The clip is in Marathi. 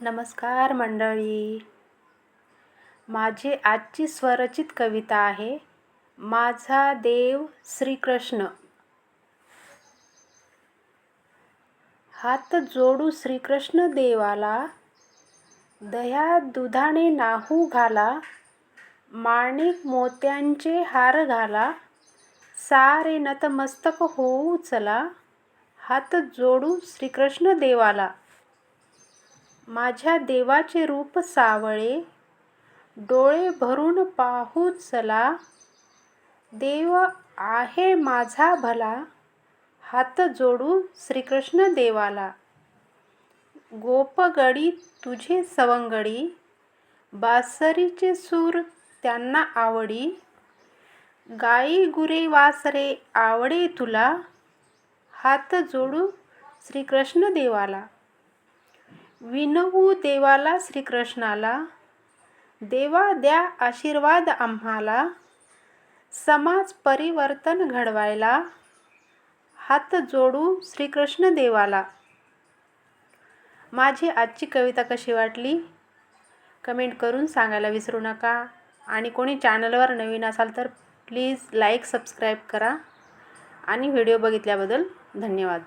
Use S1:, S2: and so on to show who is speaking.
S1: नमस्कार मंडळी. माझी आजची स्वरचित कविता आहे माझा देव श्रीकृष्ण. हात जोडू श्रीकृष्ण देवाला दह्या दुधाने नाहू घाला माणिक मोत्यांचे हार घाला सारे नतमस्तक होऊ चला हात जोडू श्रीकृष्ण देवाला. माझ्या देवाचे रूप सावळे डोळे भरून पाहू चला. देव आहे माझा भला हात जोडू श्रीकृष्ण देवाला. गोपगडी तुझे सवंगडी बासरीचे सूर त्यांना आवडी. गाई गुरे वासरे आवडे तुला हात जोडू श्रीकृष्ण देवाला. विनवू देवाला श्रीकृष्णाला देवा द्या आशीर्वाद आम्हाला समाज परिवर्तन घडवायला हात जोडू श्रीकृष्ण देवाला. माझी आजची कविता कशी वाटली? कमेंट करून सांगायला विसरू नका. आणि कोणी चॅनलवर नवीन असाल तर प्लीज लाईक सबस्क्राईब करा. आणि व्हिडिओ बघितल्याबद्दल धन्यवाद.